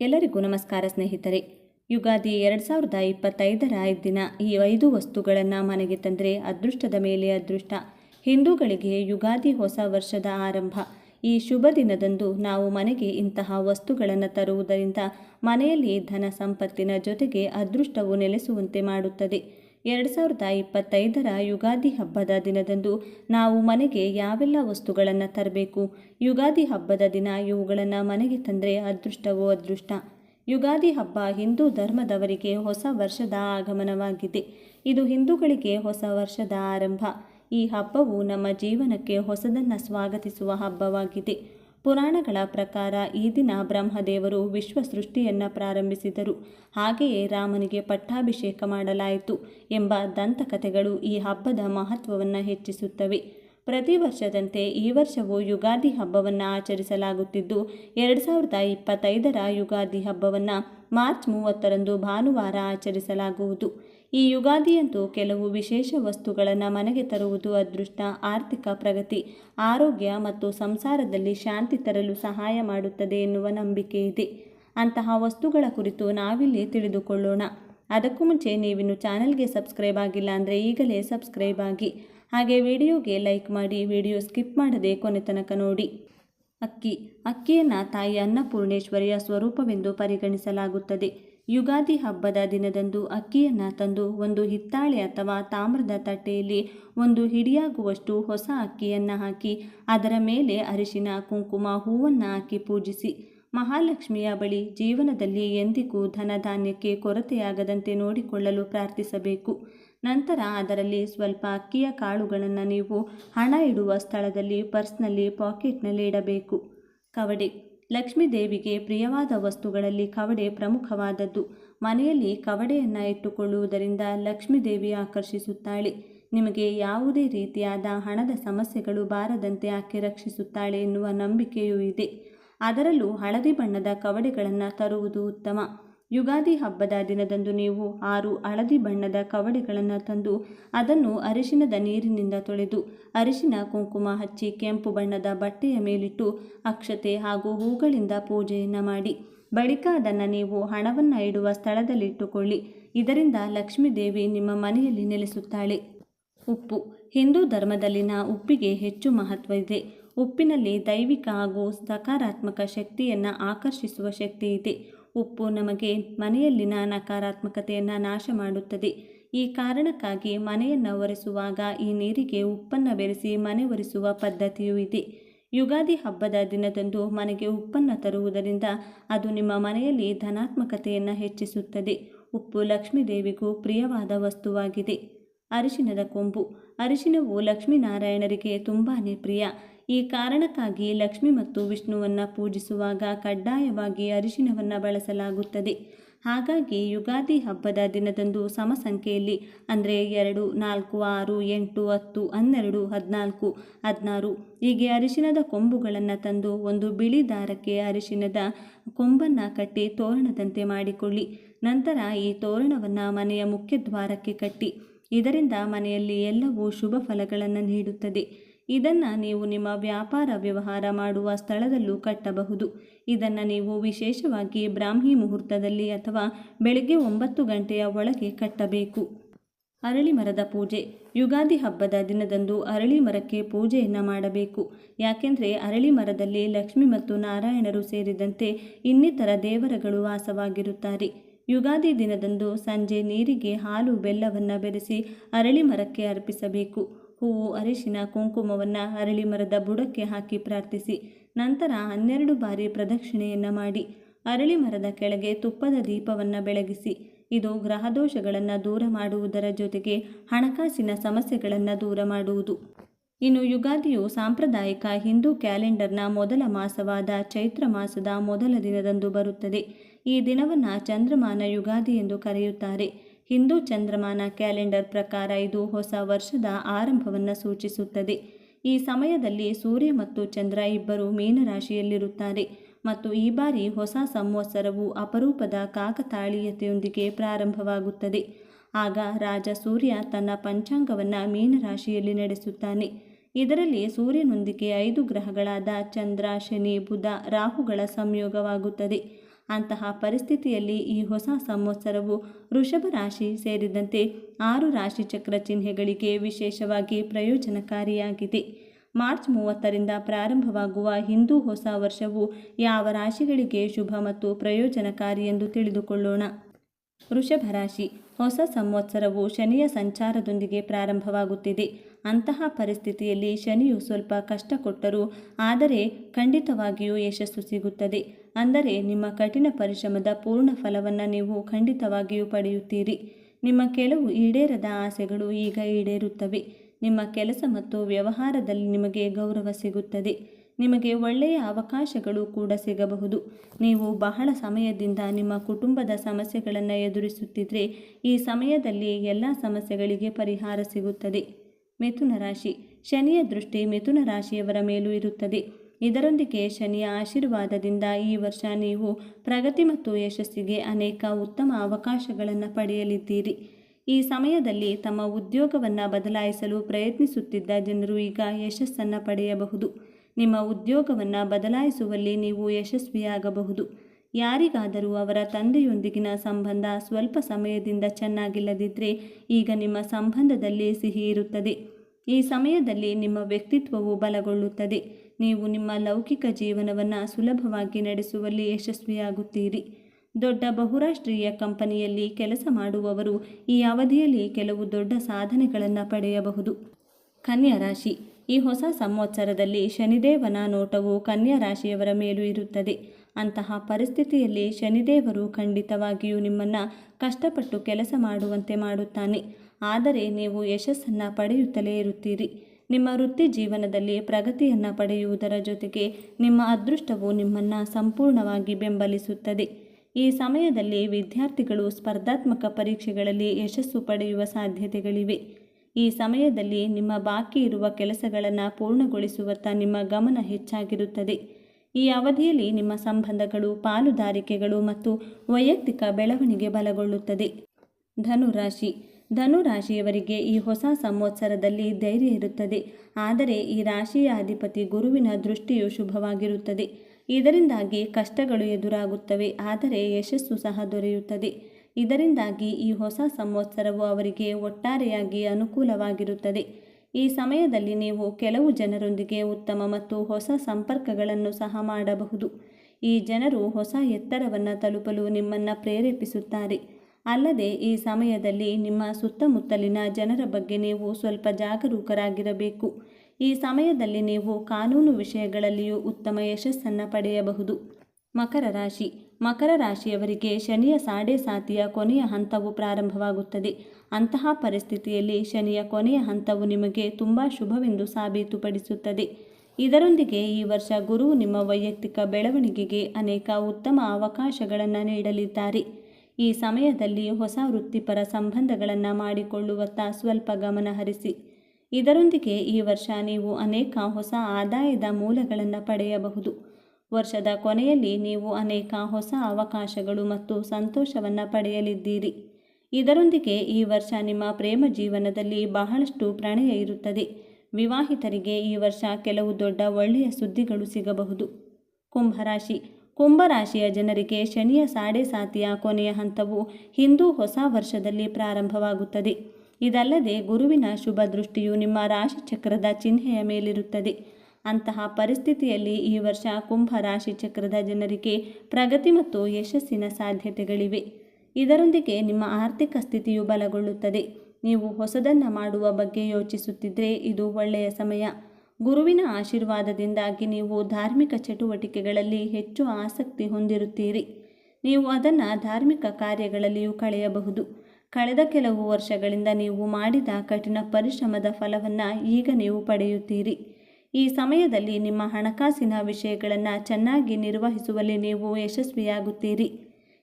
ಎಲ್ಲರಿಗೂ ನಮಸ್ಕಾರ ಸ್ನೇಹಿತರೆ. ಯುಗಾದಿ ಎರಡು ಸಾವಿರದ ಇಪ್ಪತ್ತೈದರ ದಿನ ಈ ಐದು ವಸ್ತುಗಳನ್ನು ಮನೆಗೆ ತಂದರೆ ಅದೃಷ್ಟದ ಮೇಲೆ ಅದೃಷ್ಟ. ಹಿಂದೂಗಳಿಗೆ ಯುಗಾದಿ ಹೊಸ ವರ್ಷದ ಆರಂಭ. ಈ ಶುಭ ದಿನದಂದು ನಾವು ಮನೆಗೆ ಇಂತಹ ವಸ್ತುಗಳನ್ನು ತರುವುದರಿಂದ ಮನೆಯಲ್ಲಿ ಧನ ಸಂಪತ್ತಿನ ಜೊತೆಗೆ ಅದೃಷ್ಟವು ನೆಲೆಸುವಂತೆ ಮಾಡುತ್ತದೆ. ಎರಡು ಸಾವಿರದ ಇಪ್ಪತ್ತೈದರ ಯುಗಾದಿ ಹಬ್ಬದ ದಿನದಂದು ನಾವು ಮನೆಗೆ ಯಾವೆಲ್ಲ ವಸ್ತುಗಳನ್ನು ತರಬೇಕು? ಯುಗಾದಿ ಹಬ್ಬದ ದಿನ ಇವುಗಳನ್ನು ಮನೆಗೆ ತಂದರೆ ಅದೃಷ್ಟವೋ ಅದೃಷ್ಟ? ಯುಗಾದಿ ಹಬ್ಬ ಹಿಂದೂ ಧರ್ಮದವರಿಗೆ ಹೊಸ ವರ್ಷದ ಆಗಮನವಾಗಿದೆ. ಇದು ಹಿಂದೂಗಳಿಗೆ ಹೊಸ ವರ್ಷದ ಆರಂಭ. ಈ ಹಬ್ಬವು ನಮ್ಮ ಜೀವನಕ್ಕೆ ಹೊಸದನ್ನು ಸ್ವಾಗತಿಸುವ ಹಬ್ಬವಾಗಿದೆ. ಪುರಾಣಗಳ ಪ್ರಕಾರ ಈ ದಿನ ಬ್ರಹ್ಮದೇವರು ವಿಶ್ವ ಸೃಷ್ಟಿಯನ್ನು ಪ್ರಾರಂಭಿಸಿದರು. ಹಾಗೆಯೇ ರಾಮನಿಗೆ ಪಟ್ಟಾಭಿಷೇಕ ಮಾಡಲಾಯಿತು ಎಂಬ ದಂತಕಥೆಗಳು ಈ ಹಬ್ಬದ ಮಹತ್ವವನ್ನು ಹೆಚ್ಚಿಸುತ್ತವೆ. ಪ್ರತಿ ವರ್ಷದಂತೆ ಈ ವರ್ಷವೂ ಯುಗಾದಿ ಹಬ್ಬವನ್ನು ಆಚರಿಸಲಾಗುತ್ತಿದ್ದು, ಎರಡು ಸಾವಿರದ ಇಪ್ಪತ್ತೈದರ ಯುಗಾದಿ ಹಬ್ಬವನ್ನು ಮಾರ್ಚ್ ಮೂವತ್ತರಂದು ಭಾನುವಾರ ಆಚರಿಸಲಾಗುವುದು. ಈ ಯುಗಾದಿಯಂತೂ ಕೆಲವು ವಿಶೇಷ ವಸ್ತುಗಳನ್ನು ಮನೆಗೆ ತರುವುದು ಅದೃಷ್ಟ, ಆರ್ಥಿಕ ಪ್ರಗತಿ, ಆರೋಗ್ಯ ಮತ್ತು ಸಂಸಾರದಲ್ಲಿ ಶಾಂತಿ ತರಲು ಸಹಾಯ ಮಾಡುತ್ತದೆ ಎನ್ನುವ ನಂಬಿಕೆ ಇದೆ. ಅಂತಹ ವಸ್ತುಗಳ ಕುರಿತು ನಾವಿಲ್ಲಿ ತಿಳಿದುಕೊಳ್ಳೋಣ. ಅದಕ್ಕೂ ಮುಂಚೆ ನೀವಿನ್ನು ಚಾನಲ್ಗೆ ಸಬ್ಸ್ಕ್ರೈಬ್ ಆಗಿಲ್ಲ ಅಂದರೆ ಈಗಲೇ ಸಬ್ಸ್ಕ್ರೈಬ್ ಆಗಿ. ಹಾಗೆ ವಿಡಿಯೋಗೆ ಲೈಕ್ ಮಾಡಿ, ವಿಡಿಯೋ ಸ್ಕಿಪ್ ಮಾಡದೆ ಕೊನೆ ತನಕ ನೋಡಿ. ಅಕ್ಕಿ, ಅಕ್ಕಿಯನ್ನು ತಾಯಿ ಅನ್ನಪೂರ್ಣೇಶ್ವರಿಯ ಸ್ವರೂಪವೆಂದು ಪರಿಗಣಿಸಲಾಗುತ್ತದೆ. ಯುಗಾದಿ ಹಬ್ಬದ ದಿನದಂದು ಅಕ್ಕಿಯನ್ನು ತಂದು ಒಂದು ಹಿತ್ತಾಳೆ ಅಥವಾ ತಾಮ್ರದ ತಟ್ಟೆಯಲ್ಲಿ ಒಂದು ಹಿಡಿಯಾಗುವಷ್ಟು ಹೊಸ ಅಕ್ಕಿಯನ್ನು ಹಾಕಿ ಅದರ ಮೇಲೆ ಅರಿಶಿನ, ಕುಂಕುಮ ಹೂವನ್ನು ಹಾಕಿ ಪೂಜಿಸಿ. ಮಹಾಲಕ್ಷ್ಮಿಯ ಬಳಿ ಜೀವನದಲ್ಲಿ ಎಂದಿಗೂ ಧನಧಾನ್ಯಕ್ಕೆ ಕೊರತೆಯಾಗದಂತೆ ನೋಡಿಕೊಳ್ಳಲು ಪ್ರಾರ್ಥಿಸಬೇಕು. ನಂತರ ಅದರಲ್ಲಿ ಸ್ವಲ್ಪ ಅಕ್ಕಿಯ ಕಾಳುಗಳನ್ನು ನೀವು ಹಣ ಇಡುವ ಸ್ಥಳದಲ್ಲಿ ಪರ್ಸ್ನಲ್ಲಿ ಪಾಕೆಟ್ನಲ್ಲಿ ಇಡಬೇಕು. ಕವಡೆ ಲಕ್ಷ್ಮೀ ದೇವಿಗೆ ಪ್ರಿಯವಾದ ವಸ್ತುಗಳಲ್ಲಿ ಕವಡೆ ಪ್ರಮುಖವಾದದ್ದು. ಮನೆಯಲ್ಲಿ ಕವಡೆಯನ್ನು ಇಟ್ಟುಕೊಳ್ಳುವುದರಿಂದ ಲಕ್ಷ್ಮೀದೇವಿ ಆಕರ್ಷಿಸುತ್ತಾಳೆ. ನಿಮಗೆ ಯಾವುದೇ ರೀತಿಯಾದ ಹಣದ ಸಮಸ್ಯೆಗಳು ಬಾರದಂತೆ ಆಕೆ ರಕ್ಷಿಸುತ್ತಾಳೆ ಎನ್ನುವ ನಂಬಿಕೆಯೂ ಇದೆ. ಅದರಲ್ಲೂ ಹಳದಿ ಬಣ್ಣದ ಕವಡೆಗಳನ್ನು ತರುವುದು ಉತ್ತಮ. ಯುಗಾದಿ ಹಬ್ಬದ ದಿನದಂದು ನೀವು ಆರು ಹಳದಿ ಬಣ್ಣದ ಕವಡಿಗಳನ್ನು ತಂದು ಅದನ್ನು ಅರಿಶಿನದ ನೀರಿನಿಂದ ತೊಳೆದು ಅರಿಶಿನ ಕುಂಕುಮ ಹಚ್ಚಿ ಕೆಂಪು ಬಣ್ಣದ ಬಟ್ಟೆಯ ಮೇಲಿಟ್ಟು ಅಕ್ಷತೆ ಹಾಗೂ ಹೂಗಳಿಂದ ಪೂಜೆಯನ್ನು ಮಾಡಿ. ಬಳಿಕ ಅದನ್ನು ನೀವು ಹಣವನ್ನು ಇಡುವ ಸ್ಥಳದಲ್ಲಿಟ್ಟುಕೊಳ್ಳಿ. ಇದರಿಂದ ಲಕ್ಷ್ಮೀ ದೇವಿ ನಿಮ್ಮ ಮನೆಯಲ್ಲಿ ನೆಲೆಸುತ್ತಾಳೆ. ಉಪ್ಪು. ಹಿಂದೂ ಧರ್ಮದಲ್ಲಿನ ಉಪ್ಪಿಗೆ ಹೆಚ್ಚು ಮಹತ್ವ ಇದೆ. ಉಪ್ಪಿನಲ್ಲಿ ದೈವಿಕ ಹಾಗೂ ಸಕಾರಾತ್ಮಕ ಶಕ್ತಿಯನ್ನು ಆಕರ್ಷಿಸುವ ಶಕ್ತಿ ಇದೆ. ಉಪ್ಪು ನಮಗೆ ಮನೆಯಲ್ಲಿನ ನಕಾರಾತ್ಮಕತೆಯನ್ನು ನಾಶ ಮಾಡುತ್ತದೆ. ಈ ಕಾರಣಕ್ಕಾಗಿ ಮನೆಯನ್ನು ಒರೆಸುವಾಗ ಈ ನೀರಿಗೆ ಉಪ್ಪನ್ನು ಬೆರೆಸಿ ಮನೆ ಒರೆಸುವ ಪದ್ಧತಿಯೂ ಇದೆ. ಯುಗಾದಿ ಹಬ್ಬದ ದಿನದಂದು ಮನೆಗೆ ಉಪ್ಪನ್ನು ತರುವುದರಿಂದ ಅದು ನಿಮ್ಮ ಮನೆಯಲ್ಲಿ ಧನಾತ್ಮಕತೆಯನ್ನು ಹೆಚ್ಚಿಸುತ್ತದೆ. ಉಪ್ಪು ಲಕ್ಷ್ಮೀ ದೇವಿಗೂ ಪ್ರಿಯವಾದ ವಸ್ತುವಾಗಿದೆ. ಅರಿಶಿನದ ಕೊಂಬು. ಅರಿಶಿನವು ಲಕ್ಷ್ಮೀನಾರಾಯಣರಿಗೆ ತುಂಬಾ ಪ್ರಿಯ. ಈ ಕಾರಣಕ್ಕಾಗಿ ಲಕ್ಷ್ಮಿ ಮತ್ತು ವಿಷ್ಣುವನ್ನು ಪೂಜಿಸುವಾಗ ಕಡ್ಡಾಯವಾಗಿ ಅರಿಶಿನವನ್ನು ಬಳಸಲಾಗುತ್ತದೆ. ಹಾಗಾಗಿ ಯುಗಾದಿ ಹಬ್ಬದ ದಿನದಂದು ಸಮ ಸಂಖ್ಯೆಯಲ್ಲಿ ಅಂದರೆ ಎರಡು, ನಾಲ್ಕು, ಆರು, ಎಂಟು, ಹತ್ತು, ಹನ್ನೆರಡು, ಹದಿನಾಲ್ಕು, ಹದಿನಾರು ಹೀಗೆ ಅರಿಶಿನದ ಕೊಂಬುಗಳನ್ನು ತಂದು ಒಂದು ಬಿಳಿ ದಾರಕ್ಕೆ ಅರಿಶಿನದ ಕೊಂಬನ್ನು ಕಟ್ಟಿ ತೋರಣದಂತೆ ಮಾಡಿಕೊಳ್ಳಿ. ನಂತರ ಈ ತೋರಣವನ್ನು ಮನೆಯ ಮುಖ್ಯ ದ್ವಾರಕ್ಕೆ ಕಟ್ಟಿ, ಇದರಿಂದ ಮನೆಯಲ್ಲಿ ಎಲ್ಲವೂ ಶುಭ ಫಲಗಳನ್ನು ನೀಡುತ್ತದೆ. ಇದನ್ನು ನೀವು ನಿಮ್ಮ ವ್ಯಾಪಾರ ವ್ಯವಹಾರ ಮಾಡುವ ಸ್ಥಳದಲ್ಲೂ ಕಟ್ಟಬಹುದು. ಇದನ್ನು ನೀವು ವಿಶೇಷವಾಗಿ ಬ್ರಾಹ್ಮಿ ಮುಹೂರ್ತದಲ್ಲಿ ಅಥವಾ ಬೆಳಗ್ಗೆ ಒಂಬತ್ತು ಗಂಟೆಯ ಒಳಗೆ ಕಟ್ಟಬೇಕು. ಅರಳಿ ಮರದ ಪೂಜೆ. ಯುಗಾದಿ ಹಬ್ಬದ ದಿನದಂದು ಅರಳಿ ಮರಕ್ಕೆ ಪೂಜೆಯನ್ನು ಮಾಡಬೇಕು. ಯಾಕೆಂದರೆ ಅರಳಿ ಮರದಲ್ಲಿ ಲಕ್ಷ್ಮಿ ಮತ್ತು ನಾರಾಯಣರು ಸೇರಿದಂತೆ ಇನ್ನಿತರ ದೇವರಗಳು ವಾಸವಾಗಿರುತ್ತಾರೆ. ಯುಗಾದಿ ದಿನದಂದು ಸಂಜೆ ನೀರಿಗೆ ಹಾಲು ಬೆಲ್ಲವನ್ನು ಬೆರೆಸಿ ಅರಳಿ ಮರಕ್ಕೆ ಅರ್ಪಿಸಬೇಕು. ಹೂವು ಅರಿಶಿನ ಕುಂಕುಮವನ್ನು ಅರಳಿ ಮರದ ಬುಡಕ್ಕೆ ಹಾಕಿ ಪ್ರಾರ್ಥಿಸಿ. ನಂತರ ಹನ್ನೆರಡು ಬಾರಿ ಪ್ರದಕ್ಷಿಣೆಯನ್ನು ಮಾಡಿ, ಅರಳಿ ಮರದ ಕೆಳಗೆ ತುಪ್ಪದ ದೀಪವನ್ನು ಬೆಳಗಿಸಿ. ಇದು ಗ್ರಹದೋಷಗಳನ್ನು ದೂರ ಮಾಡುವುದರ ಜೊತೆಗೆ ಹಣಕಾಸಿನ ಸಮಸ್ಯೆಗಳನ್ನು ದೂರ ಮಾಡುವುದು. ಇನ್ನು ಯುಗಾದಿಯು ಸಾಂಪ್ರದಾಯಿಕ ಹಿಂದೂ ಕ್ಯಾಲೆಂಡರ್ನ ಮೊದಲ ಮಾಸವಾದ ಚೈತ್ರ ಮಾಸದ ಮೊದಲ ದಿನದಂದು ಬರುತ್ತದೆ. ಈ ದಿನವನ್ನು ಚಂದ್ರಮಾನ ಯುಗಾದಿ ಎಂದು ಕರೆಯುತ್ತಾರೆ. ಹಿಂದೂ ಚಂದ್ರಮಾನ ಕ್ಯಾಲೆಂಡರ್ ಪ್ರಕಾರ ಇದು ಹೊಸ ವರ್ಷದ ಆರಂಭವನ್ನು ಸೂಚಿಸುತ್ತದೆ. ಈ ಸಮಯದಲ್ಲಿ ಸೂರ್ಯ ಮತ್ತು ಚಂದ್ರ ಇಬ್ಬರು ಮೀನರಾಶಿಯಲ್ಲಿರುತ್ತಾರೆ ಮತ್ತು ಈ ಬಾರಿ ಹೊಸ ಸಂವತ್ಸರವು ಅಪರೂಪದ ಕಾಕತಾಳೀಯತೆಯೊಂದಿಗೆ ಪ್ರಾರಂಭವಾಗುತ್ತದೆ. ಆಗ ರಾಜ ಸೂರ್ಯ ತನ್ನ ಪಂಚಾಂಗವನ್ನು ಮೀನರಾಶಿಯಲ್ಲಿ ನಡೆಸುತ್ತಾನೆ. ಇದರಲ್ಲಿ ಸೂರ್ಯನೊಂದಿಗೆ ಐದು ಗ್ರಹಗಳಾದ ಚಂದ್ರ, ಶನಿ, ಬುಧ, ರಾಹುಗಳ ಸಂಯೋಗವಾಗುತ್ತದೆ. ಅಂತಹ ಪರಿಸ್ಥಿತಿಯಲ್ಲಿ ಈ ಹೊಸ ಸಂವತ್ಸರವು ವೃಷಭ ರಾಶಿ ಸೇರಿದಂತೆ ಆರು ರಾಶಿ ಚಕ್ರ ಚಿಹ್ನೆಗಳಿಗೆ ವಿಶೇಷವಾಗಿ ಪ್ರಯೋಜನಕಾರಿಯಾಗಿದೆ. ಮಾರ್ಚ್ ಮೂವತ್ತರಿಂದ ಪ್ರಾರಂಭವಾಗುವ ಹಿಂದೂ ಹೊಸ ವರ್ಷವು ಯಾವ ರಾಶಿಗಳಿಗೆ ಶುಭ ಮತ್ತು ಪ್ರಯೋಜನಕಾರಿ ಎಂದು ತಿಳಿದುಕೊಳ್ಳೋಣ. ವೃಷಭ ರಾಶಿ ಹೊಸ ಸಂವತ್ಸರವು ಶನಿಯ ಸಂಚಾರದೊಂದಿಗೆ ಪ್ರಾರಂಭವಾಗುತ್ತಿದೆ. ಅಂತಹ ಪರಿಸ್ಥಿತಿಯಲ್ಲಿ ಶನಿಯು ಸ್ವಲ್ಪ ಕಷ್ಟ ಕೊಟ್ಟರೂ ಆದರೆ ಖಂಡಿತವಾಗಿಯೂ ಯಶಸ್ಸು ಸಿಗುತ್ತದೆ. ಅಂದರೆ ನಿಮ್ಮ ಕಠಿಣ ಪರಿಶ್ರಮದ ಪೂರ್ಣ ಫಲವನ್ನು ನೀವು ಖಂಡಿತವಾಗಿಯೂ ಪಡೆಯುತ್ತೀರಿ. ನಿಮ್ಮ ಕೆಲವು ಈಡೇರದ ಆಸೆಗಳು ಈಗ ಈಡೇರುತ್ತವೆ. ನಿಮ್ಮ ಕೆಲಸ ಮತ್ತು ವ್ಯವಹಾರದಲ್ಲಿ ನಿಮಗೆ ಗೌರವ ಸಿಗುತ್ತದೆ. ನಿಮಗೆ ಒಳ್ಳೆಯ ಅವಕಾಶಗಳು ಕೂಡ ಸಿಗಬಹುದು. ನೀವು ಬಹಳ ಸಮಯದಿಂದ ನಿಮ್ಮ ಕುಟುಂಬದ ಸಮಸ್ಯೆಗಳನ್ನು ಎದುರಿಸುತ್ತಿದ್ದರೆ ಈ ಸಮಯದಲ್ಲಿ ಎಲ್ಲ ಸಮಸ್ಯೆಗಳಿಗೆ ಪರಿಹಾರ ಸಿಗುತ್ತದೆ. ಮಿಥುನ ರಾಶಿ. ಶನಿಯ ದೃಷ್ಟಿ ಮಿಥುನ ರಾಶಿಯವರ ಮೇಲೂ ಇರುತ್ತದೆ. ಇದರೊಂದಿಗೆ ಶನಿಯ ಆಶೀರ್ವಾದದಿಂದ ಈ ವರ್ಷ ನೀವು ಪ್ರಗತಿ ಮತ್ತು ಯಶಸ್ಸಿಗೆ ಅನೇಕ ಉತ್ತಮ ಅವಕಾಶಗಳನ್ನು ಪಡೆಯಲಿದ್ದೀರಿ. ಈ ಸಮಯದಲ್ಲಿ ತಮ್ಮ ಉದ್ಯೋಗವನ್ನು ಬದಲಾಯಿಸಲು ಪ್ರಯತ್ನಿಸುತ್ತಿದ್ದ ಜನರು ಈಗ ಯಶಸ್ಸನ್ನು ಪಡೆಯಬಹುದು. ನಿಮ್ಮ ಉದ್ಯೋಗವನ್ನು ಬದಲಾಯಿಸುವಲ್ಲಿ ನೀವು ಯಶಸ್ವಿಯಾಗಬಹುದು. ಯಾರಿಗಾದರೂ ಅವರ ತಂದೆಯೊಂದಿಗಿನ ಸಂಬಂಧ ಸ್ವಲ್ಪ ಸಮಯದಿಂದ ಚೆನ್ನಾಗಿಲ್ಲದಿದ್ದರೆ ಈಗ ನಿಮ್ಮ ಸಂಬಂಧದಲ್ಲಿ ಸಿಹಿ ಇರುತ್ತದೆ. ಈ ಸಮಯದಲ್ಲಿ ನಿಮ್ಮ ವ್ಯಕ್ತಿತ್ವವು ಬಲಗೊಳ್ಳುತ್ತದೆ. ನೀವು ನಿಮ್ಮ ಲೌಕಿಕ ಜೀವನವನ್ನು ಸುಲಭವಾಗಿ ನಡೆಸುವಲ್ಲಿ ಯಶಸ್ವಿಯಾಗುತ್ತೀರಿ. ದೊಡ್ಡ ಬಹುರಾಷ್ಟ್ರೀಯ ಕಂಪನಿಯಲ್ಲಿ ಕೆಲಸ ಮಾಡುವವರು ಈ ಅವಧಿಯಲ್ಲಿ ಕೆಲವು ದೊಡ್ಡ ಸಾಧನೆಗಳನ್ನು ಪಡೆಯಬಹುದು. ಕನ್ಯಾ ರಾಶಿ. ಈ ಹೊಸ ಸಂವತ್ಸರದಲ್ಲಿ ಶನಿದೇವನ ನೋಟವು ಕನ್ಯಾ ರಾಶಿಯವರ ಮೇಲೂ ಇರುತ್ತದೆ. ಅಂತಹ ಪರಿಸ್ಥಿತಿಯಲ್ಲಿ ಶನಿದೇವರು ಖಂಡಿತವಾಗಿಯೂ ನಿಮ್ಮನ್ನು ಕಷ್ಟಪಟ್ಟು ಕೆಲಸ ಮಾಡುವಂತೆ ಮಾಡುತ್ತಾನೆ. ಆದರೆ ನೀವು ಯಶಸ್ಸನ್ನು ಪಡೆಯುತ್ತಲೇ ಇರುತ್ತೀರಿ. ನಿಮ್ಮ ವೃತ್ತಿ ಜೀವನದಲ್ಲಿ ಪ್ರಗತಿಯನ್ನು ಪಡೆಯುವುದರ ಜೊತೆಗೆ ನಿಮ್ಮ ಅದೃಷ್ಟವು ನಿಮ್ಮನ್ನು ಸಂಪೂರ್ಣವಾಗಿ ಬೆಂಬಲಿಸುತ್ತದೆ. ಈ ಸಮಯದಲ್ಲಿ ವಿದ್ಯಾರ್ಥಿಗಳು ಸ್ಪರ್ಧಾತ್ಮಕ ಪರೀಕ್ಷೆಗಳಲ್ಲಿ ಯಶಸ್ಸು ಪಡೆಯುವ ಸಾಧ್ಯತೆಗಳಿವೆ. ಈ ಸಮಯದಲ್ಲಿ ನಿಮ್ಮ ಬಾಕಿ ಇರುವ ಕೆಲಸಗಳನ್ನು ಪೂರ್ಣಗೊಳಿಸುವತ್ತ ನಿಮ್ಮ ಗಮನ ಹೆಚ್ಚಾಗಿರುತ್ತದೆ. ಈ ಅವಧಿಯಲ್ಲಿ ನಿಮ್ಮ ಸಂಬಂಧಗಳು, ಪಾಲುದಾರಿಕೆಗಳು ಮತ್ತು ವೈಯಕ್ತಿಕ ಬೆಳವಣಿಗೆ ಬಲಗೊಳ್ಳುತ್ತದೆ. ಧನುರಾಶಿ. ಧನುರಾಶಿಯವರಿಗೆ ಈ ಹೊಸ ಸಂವತ್ಸರದಲ್ಲಿ ಧೈರ್ಯ ಇರುತ್ತದೆ. ಆದರೆ ಈ ರಾಶಿಯ ಅಧಿಪತಿ ಗುರುವಿನ ದೃಷ್ಟಿಯು ಶುಭವಾಗಿರುತ್ತದೆ. ಇದರಿಂದಾಗಿ ಕಷ್ಟಗಳು ಎದುರಾಗುತ್ತವೆ, ಆದರೆ ಯಶಸ್ಸು ಸಹ ದೊರೆಯುತ್ತದೆ. ಇದರಿಂದಾಗಿ ಈ ಹೊಸ ಸಂವತ್ಸರವು ಅವರಿಗೆ ಒಟ್ಟಾರೆಯಾಗಿ ಅನುಕೂಲವಾಗಿರುತ್ತದೆ. ಈ ಸಮಯದಲ್ಲಿ ನೀವು ಕೆಲವು ಜನರೊಂದಿಗೆ ಉತ್ತಮ ಮತ್ತು ಹೊಸ ಸಂಪರ್ಕಗಳನ್ನು ಸಹ ಮಾಡಬಹುದು. ಈ ಜನರು ಹೊಸ ಎತ್ತರವನ್ನು ತಲುಪಲು ನಿಮ್ಮನ್ನು ಪ್ರೇರೇಪಿಸುತ್ತಾರೆ. ಅಲ್ಲದೆ ಈ ಸಮಯದಲ್ಲಿ ನಿಮ್ಮ ಸುತ್ತಮುತ್ತಲಿನ ಜನರ ಬಗ್ಗೆ ನೀವು ಸ್ವಲ್ಪ ಜಾಗರೂಕರಾಗಿರಬೇಕು. ಈ ಸಮಯದಲ್ಲಿ ನೀವು ಕಾನೂನು ವಿಷಯಗಳಲ್ಲಿಯೂ ಉತ್ತಮ ಯಶಸ್ಸನ್ನು ಪಡೆಯಬಹುದು. ಮಕರ ರಾಶಿ. ಮಕರ ರಾಶಿಯವರಿಗೆ ಶನಿಯ ಸಾಡೆ ಸಾತಿಯ ಕೊನೆಯ ಹಂತವು ಪ್ರಾರಂಭವಾಗುತ್ತದೆ. ಅಂತಹ ಪರಿಸ್ಥಿತಿಯಲ್ಲಿ ಶನಿಯ ಕೊನೆಯ ಹಂತವು ನಿಮಗೆ ತುಂಬ ಶುಭವೆಂದು ಸಾಬೀತುಪಡಿಸುತ್ತದೆ. ಇದರೊಂದಿಗೆ ಈ ವರ್ಷ ಗುರು ನಿಮ್ಮ ವೈಯಕ್ತಿಕ ಬೆಳವಣಿಗೆಗೆ ಅನೇಕ ಉತ್ತಮ ಅವಕಾಶಗಳನ್ನು ನೀಡಲಿದ್ದಾರೆ. ಈ ಸಮಯದಲ್ಲಿ ಹೊಸ ವೃತ್ತಿಪರ ಸಂಬಂಧಗಳನ್ನು ಮಾಡಿಕೊಳ್ಳುವತ್ತ ಸ್ವಲ್ಪ ಗಮನ ಹರಿಸಿ. ಇದರೊಂದಿಗೆ ಈ ವರ್ಷ ನೀವು ಅನೇಕ ಹೊಸ ಆದಾಯದ ಮೂಲಗಳನ್ನು ಪಡೆಯಬಹುದು. ವರ್ಷದ ಕೊನೆಯಲ್ಲಿ ನೀವು ಅನೇಕ ಹೊಸ ಅವಕಾಶಗಳು ಮತ್ತು ಸಂತೋಷವನ್ನು ಪಡೆಯಲಿದ್ದೀರಿ. ಇದರೊಂದಿಗೆ ಈ ವರ್ಷ ನಿಮ್ಮ ಪ್ರೇಮ ಜೀವನದಲ್ಲಿ ಬಹಳಷ್ಟು ಪ್ರಣಯ ಇರುತ್ತದೆ. ವಿವಾಹಿತರಿಗೆ ಈ ವರ್ಷ ಕೆಲವು ದೊಡ್ಡ ಒಳ್ಳೆಯ ಸುದ್ದಿಗಳು ಸಿಗಬಹುದು. ಕುಂಭರಾಶಿ. ಕುಂಭರಾಶಿಯ ಜನರಿಗೆ ಶನಿಯ ಸಾಡೆ ಸಾತಿಯ ಕೊನೆಯ ಹಂತವು ಹಿಂದೂ ಹೊಸ ವರ್ಷದಲ್ಲಿ ಪ್ರಾರಂಭವಾಗುತ್ತದೆ. ಇದಲ್ಲದೆ ಗುರುವಿನ ಶುಭ ದೃಷ್ಟಿಯು ನಿಮ್ಮ ರಾಶಿ ಚಕ್ರದ ಚಿಹ್ನೆಯ ಮೇಲಿರುತ್ತದೆ. ಅಂತಹ ಪರಿಸ್ಥಿತಿಯಲ್ಲಿ ಈ ವರ್ಷ ಕುಂಭ ರಾಶಿ ಚಕ್ರದ ಜನರಿಗೆ ಪ್ರಗತಿ ಮತ್ತು ಯಶಸ್ಸಿನ ಸಾಧ್ಯತೆಗಳಿವೆ. ಇದರೊಂದಿಗೆ ನಿಮ್ಮ ಆರ್ಥಿಕ ಸ್ಥಿತಿಯು ಬಲಗೊಳ್ಳುತ್ತದೆ. ನೀವು ಹೊಸದನ್ನು ಮಾಡುವ ಬಗ್ಗೆ ಯೋಚಿಸುತ್ತಿದ್ದರೆ ಇದು ಒಳ್ಳೆಯ ಸಮಯ. ಗುರುವಿನ ಆಶೀರ್ವಾದದಿಂದಾಗಿ ನೀವು ಧಾರ್ಮಿಕ ಚಟುವಟಿಕೆಗಳಲ್ಲಿ ಹೆಚ್ಚು ಆಸಕ್ತಿ ಹೊಂದಿರುತ್ತೀರಿ. ನೀವು ಅದನ್ನು ಧಾರ್ಮಿಕ ಕಾರ್ಯಗಳಲ್ಲಿಯೂ ಕಳೆಯಬಹುದು. ಕಳೆದ ಕೆಲವು ವರ್ಷಗಳಿಂದ ನೀವು ಮಾಡಿದ ಕಠಿಣ ಪರಿಶ್ರಮದ ಫಲವನ್ನು ಈಗ ನೀವು ಪಡೆಯುತ್ತೀರಿ. ಈ ಸಮಯದಲ್ಲಿ ನಿಮ್ಮ ಹಣಕಾಸಿನ ವಿಷಯಗಳನ್ನು ಚೆನ್ನಾಗಿ ನಿರ್ವಹಿಸುವಲ್ಲಿ ನೀವು ಯಶಸ್ವಿಯಾಗುತ್ತೀರಿ.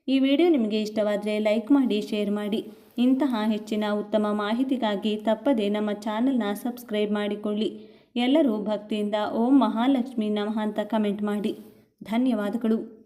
ಈ ವಿಡಿಯೋ ನಿಮಗೆ ಇಷ್ಟವಾದರೆ ಲೈಕ್ ಮಾಡಿ, ಶೇರ್ ಮಾಡಿ. ಇಂತಹ ಹೆಚ್ಚಿನ ಉತ್ತಮ ಮಾಹಿತಿಗಾಗಿ ತಪ್ಪದೆ ನಮ್ಮ ಚಾನಲ್ನ ಸಬ್ಸ್ಕ್ರೈಬ್ ಮಾಡಿಕೊಳ್ಳಿ. ಎಲ್ಲರೂ ಭಕ್ತಿಯಿಂದ ಓಂ ಮಹಾಲಕ್ಷ್ಮಿ ನಮಃ ಅಂತ ಕಮೆಂಟ್ ಮಾಡಿ. ಧನ್ಯವಾದಗಳು.